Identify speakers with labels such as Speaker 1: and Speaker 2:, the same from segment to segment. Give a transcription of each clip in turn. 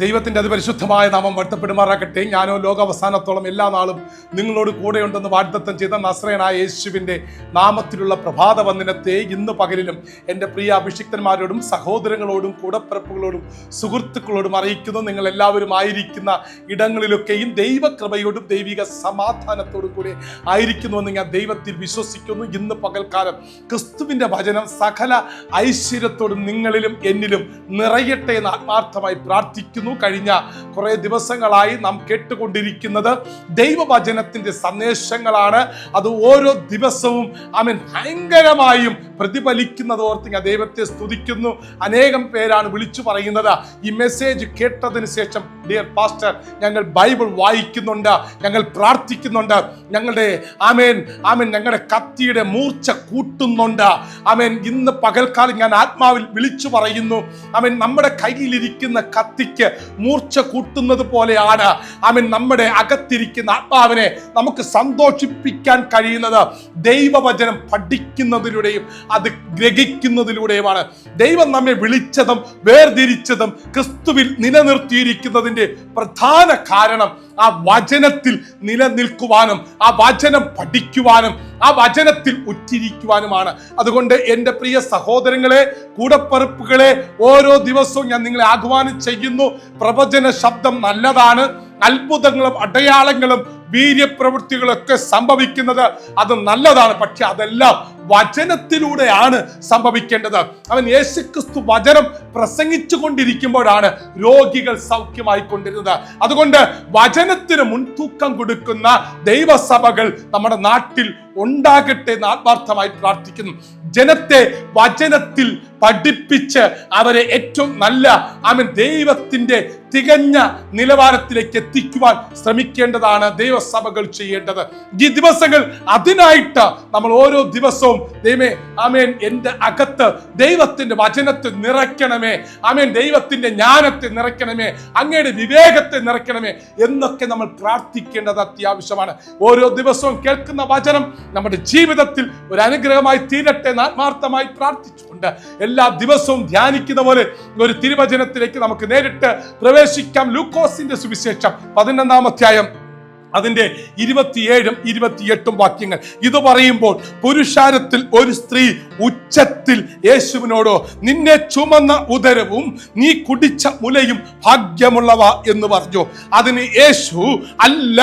Speaker 1: ദൈവത്തിന്റെ അതിപരിശുദ്ധമായ നാമം വാഴ്ത്തപ്പെടുമാറാകട്ടെ. ഞാനോ ലോകാവസാനത്തോളം എല്ലാ നാളും നിങ്ങളോട് കൂടെയുണ്ടെന്ന് വാഗ്ദത്തം ചെയ്ത നസ്രയനായ യേശുവിന്റെ നാമത്തിലുള്ള പ്രഭാത വന്ദനത്തെ ഇന്ന് പകലിലും എന്റെ പ്രിയ അഭിഷിക്തന്മാരോടും സഹോദരങ്ങളോടും കൂടപ്പിറപ്പുകളോടും സുഹൃത്തുക്കളോടും അറിയിക്കുന്നു. നിങ്ങൾ എല്ലാവരും ആയിരിക്കുന്ന ഇടങ്ങളിലൊക്കെയും ദൈവകൃപയോടും ദൈവിക സമാധാനത്തോടും കൂടെ ആയിരിക്കുന്നുവെന്ന് ഞാൻ ദൈവത്തിൽ വിശ്വസിക്കുന്നു. ഇന്ന് പകൽക്കാലം ക്രിസ്തുവിന്റെ വചനം സകല ഐശ്വര്യത്തോടും നിങ്ങളിലും എന്നിലും നിറയട്ടെ എന്ന് ആത്മാർത്ഥമായി പ്രാർത്ഥിക്കുന്നു. കഴിഞ്ഞ കുറേ ദിവസങ്ങളായി നാം കേട്ടുകൊണ്ടിരിക്കുന്നത് ദൈവവചനത്തിന്റെ സന്ദേശങ്ങളാണ്. അത് ഓരോ ദിവസവും അവൻ ഭയങ്കരമായും പ്രതിഫലിക്കുന്നത് ഓർത്ത് ഞാൻ ദൈവത്തെ സ്തുതിക്കുന്നു. അനേകം പേരാണ് വിളിച്ചു പറയുന്നത്. ഈ മെസ്സേജ് കേട്ടതിന് ശേഷം ഡിയർ പാസ്റ്റർ ഞങ്ങൾ ബൈബിൾ വായിക്കുന്നുണ്ട്. ഞങ്ങൾ പ്രാർത്ഥിക്കുന്നുണ്ട്. ഞങ്ങളുടെ ആമേൻ ആമേൻ ഞങ്ങളുടെ കത്തിയുടെ മൂർച്ച കൂട്ടുന്നുണ്ട്. ആമേൻ ഇന്ന് പകൽക്കാലം ഞാൻ ആത്മാവിൽ വിളിച്ചു പറയുന്നു. ആമേൻ നമ്മുടെ കയ്യിലിരിക്കുന്ന കത്തിക്ക് മൂർച്ച കൂട്ടുന്നത് പോലെയാണ്. ആമേൻ നമ്മുടെ അകത്തിരിക്കുന്ന ആത്മാവിനെ നമുക്ക് സന്തോഷിപ്പിക്കാൻ കഴിയുന്നത് ദൈവവചനം പഠിക്കുന്നതിലൂടെയും അത് ഗ്രഹിക്കുന്നതിലൂടെയുമാണ്. ദൈവം നമ്മെ വിളിച്ചതും വേർതിരിച്ചതും ക്രിസ്തുവിൽ നിലനിർത്തിയിരിക്കുന്നതിന്റെ പ്രധാന കാരണം ആ വചനത്തിൽ നിലനിൽക്കുവാനും ആ വചനം പഠിക്കുവാനും ആ വചനത്തിൽ ഉറ്റിരിക്കുവാനുമാണ്. അതുകൊണ്ട് എന്റെ പ്രിയ സഹോദരങ്ങളെ കൂടപ്പറപ്പുകളെ ഓരോ ദിവസവും ഞാൻ നിങ്ങളെ ആഹ്വാനം ചെയ്യുന്നു. പ്രവചന ശബ്ദം നല്ലതാണ്. അത്ഭുതങ്ങളും അടയാളങ്ങളും വീര്യപ്രവൃത്തികളൊക്കെ സംഭവിക്കുന്നത് അത് നല്ലതാണ്. പക്ഷെ അതെല്ലാം വചനത്തിലൂടെയാണ് സംഭവിക്കേണ്ടത്. അവൻ യേശുക്രിസ്തു വചനം പ്രസംഗിച്ചു കൊണ്ടിരിക്കുമ്പോഴാണ് രോഗികൾ സൗഖ്യമായിക്കൊണ്ടിരുന്നത്. അതുകൊണ്ട് വചനത്തിന് മുൻതൂക്കം കൊടുക്കുന്ന ദൈവസഭകൾ നമ്മുടെ നാട്ടിൽ ഉണ്ടാകട്ടെ എന്ന് ആത്മാർത്ഥമായി പ്രാർത്ഥിക്കുന്നു. ജനത്തെ വചനത്തിൽ പഠിപ്പിച്ച് അവരെ ഏറ്റവും നല്ല അവൻ ദൈവത്തിന്റെ തികഞ്ഞ നിലവാരത്തിലേക്ക് എത്തിക്കുവാൻ ശ്രമിക്കേണ്ടതാണ് ദൈവസഭകൾ ചെയ്യേണ്ടത്. ഈ ദിവസങ്ങൾ അതിനായിട്ട് നമ്മൾ ഓരോ ദിവസവും ദൈവമേ ആമേൻ എന്റെ അകത്ത് ദൈവത്തിന്റെ വചനത്തെ നിറയ്ക്കണമേ ആമേൻ ദൈവത്തിന്റെ ജ്ഞാനത്തെ നിറയ്ക്കണമേ അങ്ങയുടെ വിവേകത്തെ നിറയ്ക്കണമേ എന്നൊക്കെ നമ്മൾ പ്രാർത്ഥിക്കേണ്ടത് അത്യാവശ്യമാണ്. ഓരോ ദിവസവും കേൾക്കുന്ന വചനം നമ്മുടെ ജീവിതത്തിൽ ഒരു അനുഗ്രഹമായി തീരട്ടെ എന്ന് ആത്മാർത്ഥമായി പ്രാർത്ഥിച്ചുകൊണ്ട് എല്ലാ ദിവസവും ധ്യാനിക്കുന്ന പോലെ ഒരു തിരുവചനത്തിലേക്ക് നമുക്ക് നേരിട്ട് പ്രവേശിക്കാം. ലൂക്കോസിന്റെ സുവിശേഷം പതിനൊന്നാം അധ്യായം അതിന്റെ ഇരുപത്തിയേഴും ഇരുപത്തിയെട്ടും വാക്യങ്ങൾ. ഇത് പറയുമ്പോൾ പുരുഷാരത്തിൽ ഒരു സ്ത്രീ ഉച്ചത്തിൽ യേശുവിനോടോ നിന്നെ ചുമന്ന ഉദരവും നീ കുടിച്ച മുലയും ഭാഗ്യമുള്ളവ എന്ന് പറഞ്ഞു. അതിന് യേശു അല്ല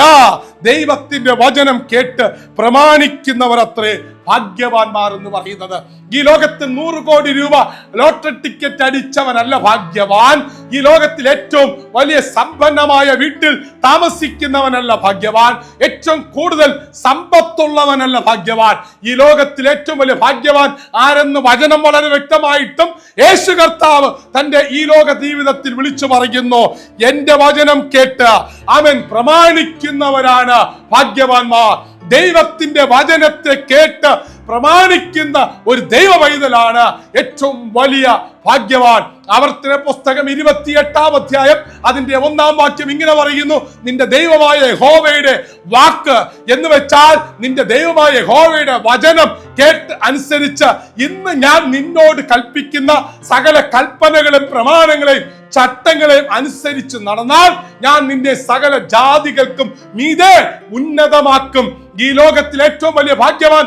Speaker 1: ദൈവത്തിന്റെ വചനം കേട്ട് പ്രമാണിക്കുന്നവർ അത്രേ ഭാഗ്യവാന്മാർ എന്ന് പറയുന്നത്. ഈ ലോകത്ത് നൂറ് കോടി രൂപ ലോട്ടറി ടിക്കറ്റ് അടിച്ചവനല്ല ഭാഗ്യവാൻ. ഈ ലോകത്തിൽ ഏറ്റവും വലിയ സമ്പന്നമായ വീട്ടിൽ താമസിക്കുന്നവനല്ല ഭാഗ്യവാൻ. ഏറ്റവും കൂടുതൽ സമ്പത്തുള്ളവനല്ല ഭാഗ്യവാൻ. ഈ ലോകത്തിൽ ഏറ്റവും വലിയ ഭാഗ്യവാൻ ആരെന്ന് വചനം വളരെ വ്യക്തമായിട്ടും യേശു കർത്താവ് തന്റെ ഈ ലോക ജീവിതത്തിൽ വിളിച്ചു പറയുന്നു. എന്റെ വചനം കേട്ട് അവൻ പ്രമാണിക്കുന്നവരാണ്. ഭാഗ്യവാന്മാർ. ദൈവത്തിന്റെ വചനത്തെ കേട്ട് പ്രമാണിക്കുന്ന ഒരു ദൈവ പൈതലാണ് ഏറ്റവും വലിയ ഭാഗ്യവാൻ. ആവർത്തന പുസ്തകം ഇരുപത്തിയെട്ടാം അധ്യായം അതിന്റെ ഒന്നാം വാക്യം ഇങ്ങനെ പറയുന്നു നിന്റെ ദൈവമായ ഹോവയുടെ വാക്ക് എന്ന് വെച്ചാൽ നിന്റെ ദൈവമായ ഹോവയുടെ വചനം കേട്ട് അനുസരിച്ച് ഇന്ന് ഞാൻ നിന്നോട് കൽപ്പിക്കുന്ന സകല കൽപ്പനകളും പ്രമാണങ്ങളെയും ചട്ടങ്ങളെയും അനുസരിച്ച് നടന്നാൽ ഞാൻ നിന്റെ സകല ജാതികൾക്കും മീതെ ഉന്നതമാക്കും. ഈ ലോകത്തിൽ ഏറ്റവും വലിയ ഭാഗ്യവാൻ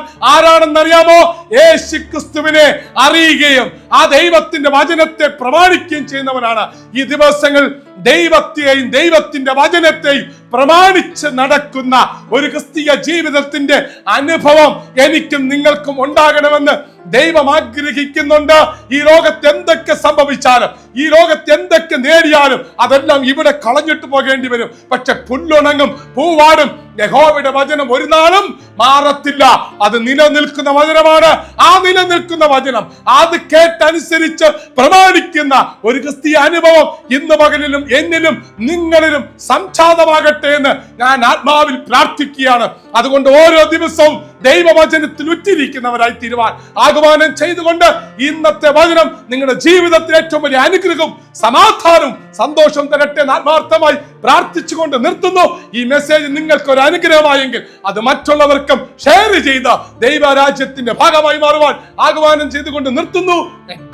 Speaker 1: ആരാണെന്നറിയാമോ യേശു ക്രിസ്തുവിനെ അറിയുകയും ആ ദൈവത്തിന്റെ വചനത്തെ പ്രമാണിക്കുകയും ചെയ്യുന്നവനാണ്. ഈ ദിവസങ്ങൾ ദൈവത്തെയും ദൈവത്തിന്റെ വചനത്തെയും പ്രമാണിച്ച് നടക്കുന്ന ഒരു ക്രിസ്തീയ ജീവിതത്തിന്റെ അനുഭവം എനിക്കും നിങ്ങൾക്കും ഉണ്ടാകണമെന്ന് ദൈവം ആഗ്രഹിക്കുന്നുണ്ട്. ഈ ലോകത്ത് എന്തൊക്കെ സംഭവിച്ചാലും ഈ ലോകത്ത് എന്തൊക്കെ നേടിയാലും അതെല്ലാം ഇവിടെ കളഞ്ഞിട്ട് പോകേണ്ടി വരും. പക്ഷെ പുല്ലുണങ്ങും പൂവാടും യഹോവയുടെ വചനം ഒരു നാളും മാറത്തില്ല. അത് നിലനിൽക്കുന്ന വചനമാണ്. ആ നിലനിൽക്കുന്ന വചനം അത് കേട്ടനുസരിച്ച് പ്രമാണിക്കുന്ന ഒരു ക്രിസ്തീയ അനുഭവം ഇന്ന് പകലിലും എന്നിലും നിങ്ങളിലും സംജാതമാകട്ടെ എന്ന് ഞാൻ ആത്മാവിൽ പ്രാർത്ഥിക്കുകയാണ്. അതുകൊണ്ട് ഓരോ ദിവസവും ദൈവവചനത്തിൽ ഉറ്റിരിക്കുന്നവരായി തീരുവാൻ ആഹ്വാനം ചെയ്തുകൊണ്ട് ഇന്നത്തെ വചനം നിങ്ങളുടെ ജീവിതത്തിൽ ഏറ്റവും വലിയ അനുഗ്രഹവും സമാധാനവും സന്തോഷം തരട്ടെ ആത്മാർത്ഥമായി പ്രാർത്ഥിച്ചുകൊണ്ട് നിർത്തുന്നു. ഈ മെസ്സേജ് നിങ്ങൾക്ക് ഒരു അനുഗ്രഹമായെങ്കിൽ അത് മറ്റുള്ളവർക്കും ഷെയർ ചെയ്ത് ദൈവരാജ്യത്തിന്റെ ഭാഗമായി മാറുവാൻ ആഹ്വാനം ചെയ്തുകൊണ്ട് നിർത്തുന്നു.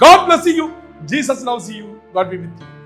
Speaker 1: God bless you Jesus loves you God be with you